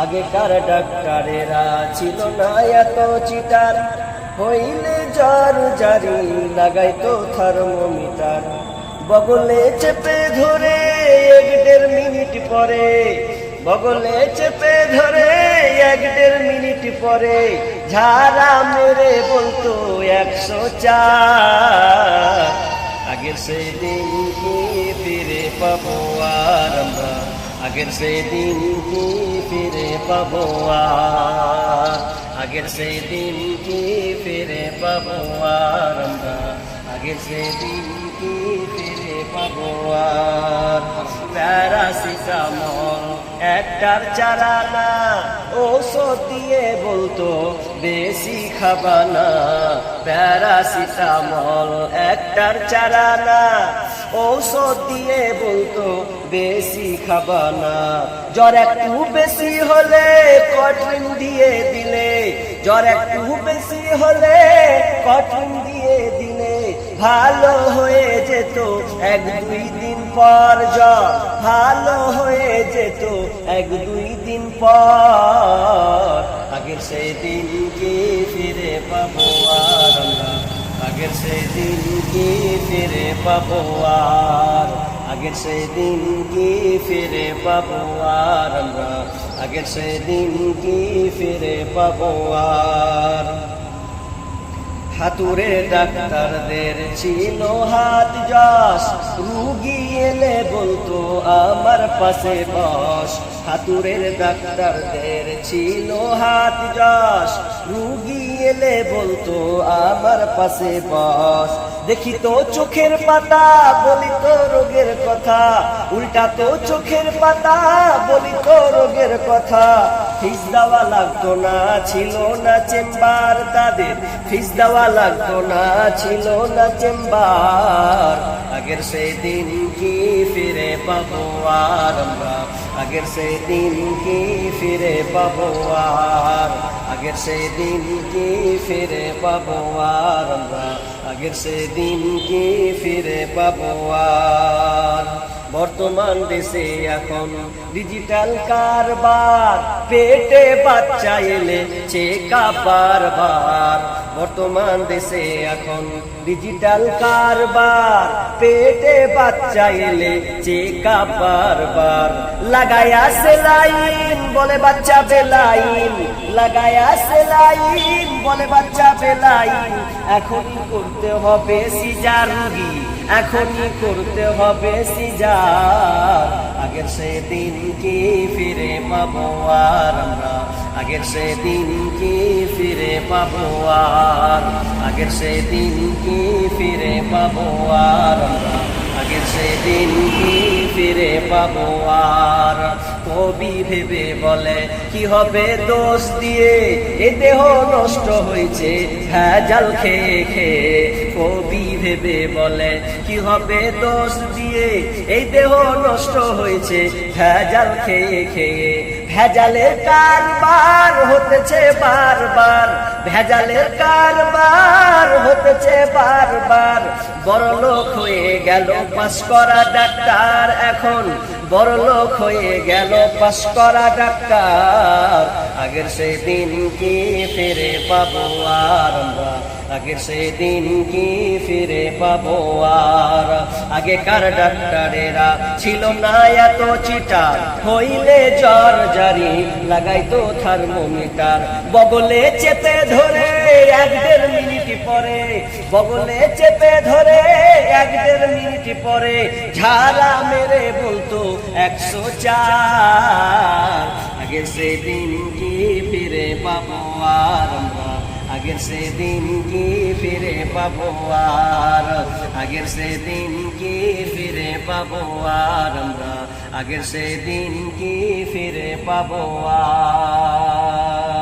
আগেকার ডাক্তারেরা ছিল না এত চিটার। হইলে জ্বর জারি লাগাইতো থার্মোমিটার। বগলে চেপে ধরে এক দেড় মিনিট পরে। বগলে চেপে ধরে এক দেড় মিনিট পরে। ঝাড়া মেরে বলতো একশো চার। আগের সেই দিন ফিরে পাবো আর আমরা। আগের সেই দিন কি ফিরে পাবো আর, আগের সেই দিন কি ফিরে পাবো আর আমরা, আগের সেই দিন কি ফিরে পাবো আর। প্যারাসিটামল একটার চারানা ঔষধ দিয়ে বলতো, বেশি খাবানা। প্যারাসিটামল একটার চারানা ঔষধ দিয়ে বলতো, বেশি খাবানা জ্বর একটু বেশি হলে কঠিন দিয়ে দিলে। জ্বর একটু বেশি হলে কঠিন দিয়ে দিলে। ভালো হয়ে যেত এক দুই দিন পর জ্বর। ভালো হয়ে যেত এক দুই দিন পর। আগের সেই দিন কি ফিরে পাবো আর? আগের সেই দিন কি ফিরে পাবো আর আমরা? আগের সেই দিন কি ফিরে পাবো আর? হাতুরে ডাক্তারদের ছিল হাত যশ। রুগী এলে বলতো, আমার পাশে বস। হাতুরের ডাক্তারদের ছিল হাত যশ। রুগী এলে বলতো, আমার পাশে বস। দেখি তো চোখের পাতা, বলি তো রোগের কথা। উল্টা তো চোখের পাতা, বলি তো রোগের কথা। ফিস দেওয়া লাগতো না, ছিল না চেম্বার তাদের। ফিস দেওয়া লাগতো না, ছিল না চেম্বার। আগের সেই দিন কি ফিরে পাবো আর আমরা? আগের সেই দিন কি ফিরে পাবো আর? আগের সেই দিন কি ফিরে পাবো আর আমরা? আগের সেই দিন কি ফিরে পাবো আর? বর্তমান দেশে এখন ডিজিটাল কারবার। পেটে বাচ্চা এলে চেকা বারবার বর্তমান দেশে এখন ডিজিটাল কারবার। পেটে বাচ্চা এলে চেকা বারবার লাগায়া সেলাইন বলে বাচ্চা বেলাইন লাগায়া সেলাইন বলে বাচ্চা বেলাইন এখনই করতে হবে সিজার রুগী? এখনই করতে হবে সিজার। আগের সে দিন কি ফিরে পাবো আর আমরা। আগের সে দিন কি ফিরে পাবো আর। আগের সেদিন কি ফিরে পাবো আর আগের সেদিন কি ফিরে পাবো আর। কবি ভেবে বলে, কি হবে দোষ দিয়ে? এ দেহ নষ্ট হয়েছে হ্যাঁ জাল খেয়ে খেয়ে। কবি ভেবে বলে, কি হবে দোষ দিয়ে? এই দেহ নষ্ট হয়েছে, ভেজাল খেয়ে খেয়ে। ভেজালের কারবার হতেছে বারবার, ভেজালের কারবার হতেছে বারবার। বড় লোক হয়ে গেল পাস করা ডাক্তার এখন। বড় লোক হয়ে গেল পাস করা ডাক্তার। আগের সেই দিন কি ফিরে পাবো আর আমরা? আগের সেই দিন কি ফিরে পাবো আর? আগেকার ডাক্তারেরা ছিল না এত চিটা হইলে জ্বর জারি লাগাইতো থার্মোমিটার। বগলে চেপে ধরে এক দেড় মিনিট পরে, বগলে চেপে ধরে এক দেড় মিনিট পরে ঝাড়া মেরে বলতো একশো চার। আগের সেই দিন কি ফিরে পাবো আর আমরা? আগের সে দিন কি ফিরে পাবো আর? আগের সে দিন কি ফিরে পাবো আর আমরা? আগের সে দিন কি ফিরে পাবো আর?